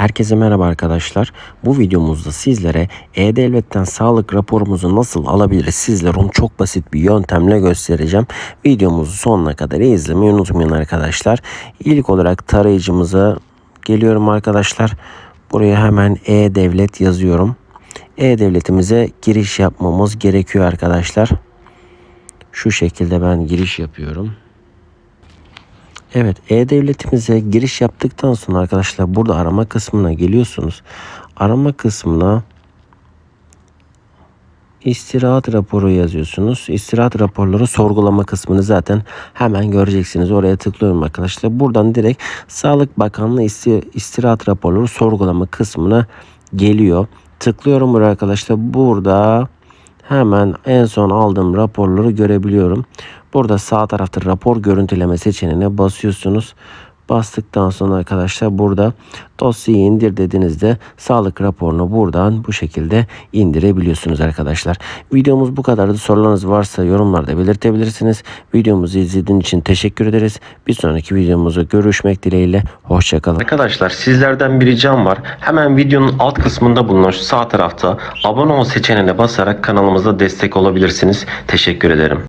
Herkese merhaba arkadaşlar. Bu videomuzda sizlere E-Devlet'ten sağlık raporumuzu nasıl alabiliriz sizlere onu çok basit bir yöntemle göstereceğim. Videomuzu sonuna kadar izlemeyi unutmayın arkadaşlar. İlk olarak tarayıcımıza geliyorum arkadaşlar. Buraya hemen E-Devlet yazıyorum. E-Devletimize giriş yapmamız gerekiyor arkadaşlar. Şu şekilde ben giriş yapıyorum. Evet, e-devletimize giriş yaptıktan sonra arkadaşlar burada arama kısmına geliyorsunuz. Arama kısmına istirahat raporu yazıyorsunuz. İstirahat raporları sorgulama kısmını zaten hemen göreceksiniz. Oraya tıklıyorum arkadaşlar. Buradan direkt Sağlık Bakanlığı isti- istirahat raporları sorgulama kısmına geliyor. Tıklıyorum buraya arkadaşlar. Burada hemen en son aldığım raporları görebiliyorum. Burada sağ tarafta rapor görüntüleme seçeneğine basıyorsunuz. Bastıktan sonra arkadaşlar burada dosyayı indir dediğinizde sağlık raporunu buradan bu şekilde indirebiliyorsunuz arkadaşlar. Videomuz bu kadardı. Sorularınız varsa yorumlarda belirtebilirsiniz. Videomuzu izlediğiniz için teşekkür ederiz. Bir sonraki videomuzda görüşmek dileğiyle. Hoşçakalın. Arkadaşlar sizlerden bir ricam var. Hemen videonun alt kısmında bulunan şu sağ tarafta abone ol seçeneğine basarak kanalımıza destek olabilirsiniz. Teşekkür ederim.